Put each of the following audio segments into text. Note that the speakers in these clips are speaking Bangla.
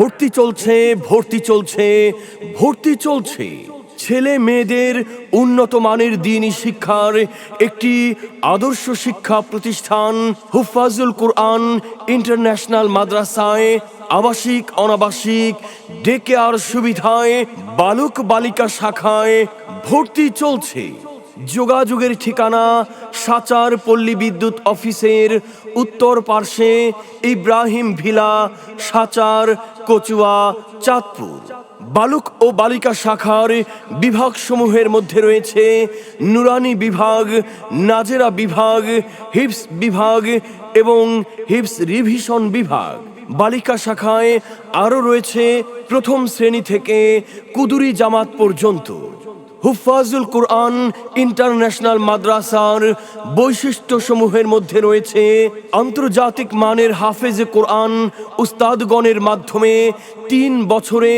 ভর্তি চলছে ভর্তি চলছে ভর্তি চলছে। ছেলে মেয়েদের উন্নত মানের দিনী শিক্ষার একটি আদর্শ শিক্ষা প্রতিষ্ঠান হুফাজুল কুরআন ইন্টারন্যাশনাল মাদ্রাসায় আবাসিক, অনাবাসিক ডে কেয়ার সুবিধায়, বালক বালিকা শাখায় ভর্তি চলছে। যোগাযোগের ঠিকানা সাচার পল্লী বিদ্যুৎ অফিসের উত্তর পার্শ্বে ইব্রাহিম ভিলা সাচার কচুয়া, চাঁদপুর। বালুক ও বালিকা শাখার বিভাগ সমূহের মধ্যে রয়েছে নুরানি বিভাগ, নাজেরা বিভাগ, হিপস বিভাগ এবং হিপস রিভিশন বিভাগ। বালিকা শাখায় আরও রয়েছে প্রথম শ্রেণি থেকে কুদুরি জামাত পর্যন্ত। হুফাজুল কোরআন ইন্টারন্যাশনাল মাদ্রাসার বৈশিষ্ট্যসমূহের মধ্যে রয়েছে আন্তর্জাতিক মানের হাফেজে কোরআন উস্তাদগণের মাধ্যমে তিন বছরে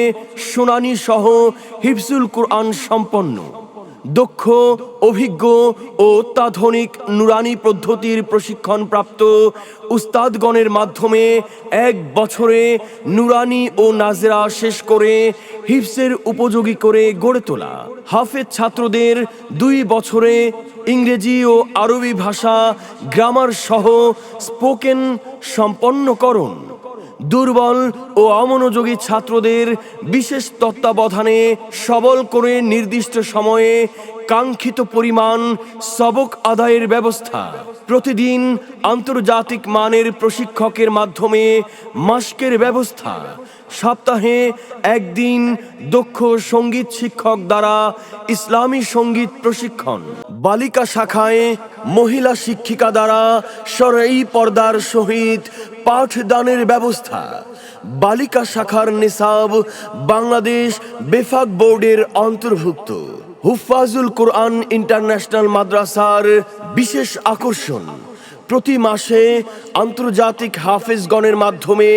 শুনানি সহ হিফজুল কোরআন সম্পন্ন। দক্ষ অভিজ্ঞ ও অত্যাধুনিক নুরানি পদ্ধতির প্রশিক্ষণপ্রাপ্ত উস্তাদগণের মাধ্যমে এক বছরে নুরানি ও নাজরা শেষ করে হিপসের উপযোগী করে গড়ে তোলা। হাফেজ ছাত্রদের দুই বছরে ইংরেজি ও আরবি ভাষা, গ্রামার সহ স্পোকেন সম্পন্নকরণ। দুর্বল ও অমনোযোগী ছাত্রদের বিশেষ তত্ত্বাবধানে সবল করে নির্দিষ্ট সময়ে কাঙ্ক্ষিত পরিমাণ সবক আদায়ের ব্যবস্থা। প্রতিদিন আন্তর্জাতিক মানের প্রশিক্ষকের মাধ্যমে মাস্কের ব্যবস্থা। সপ্তাহে একদিন দক্ষ সংগীত শিক্ষক দ্বারা ইসলামী সংগীত প্রশিক্ষণ। বালিকা শাখায় মহিলা শিক্ষিকা দ্বারা সরাই পর্দার সহিত পাঠদানের ব্যবস্থা। বালিকা শাখার নিসাব বাংলাদেশ বেফাক বোর্ডের অন্তর্ভুক্ত। হুফাজুল কোরআন ইন্টারন্যাশনাল মাদ্রাসার বিশেষ আকর্ষণ। প্রতি মাসে আন্তর্জাতিক হাফেজগণের মাধ্যমে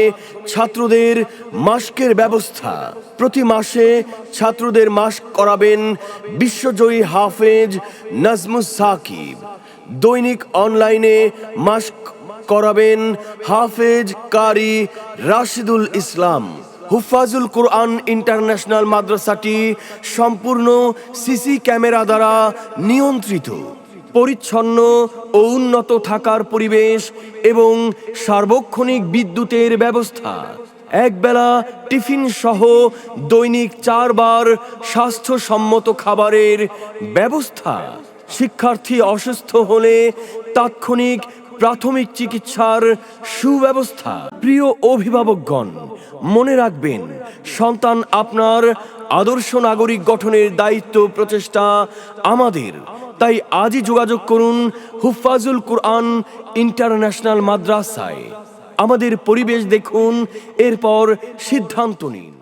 ছাত্রদের মাস্কের ব্যবস্থা। প্রতি মাসে ছাত্রদের মাস্ক করাবেন বিশ্বজয়ী হাফেজ নাজমুস সাকিব। দৈনিক অনলাইনে মাস্ক করাবেন হাফেজ কারি রাশিদুল ইসলাম। হুফাজুল কোরআন ইন্টারন্যাশনাল মাদ্রাসাটি সম্পূর্ণ সিসি ক্যামেরা দ্বারা নিয়ন্ত্রিত, পরিচ্ছন্ন ও উন্নত থাকার পরিবেশ এবং সার্বক্ষণিক বিদ্যুতের ব্যবস্থা। একবেলা টিফিন সহ দৈনিক চারবার স্বাস্থ্যসম্মত খাবারের ব্যবস্থা। শিক্ষার্থী অসুস্থ হলে তাৎক্ষণিক প্রাথমিক চিকিৎসার সুব্যবস্থা। প্রিয় অভিভাবকগণ, মনে রাখবেন, সন্তান আপনার আদর্শ নাগরিক গঠনের দায়িত্ব প্রচেষ্টা আমাদের। তাই আজই যোগাযোগ করুন হুফাজুল কোরআন ইন্টারন্যাশনাল মাদ্রাসায়। আমাদের পরিবেশ দেখুন, এরপর সিদ্ধান্ত নিন।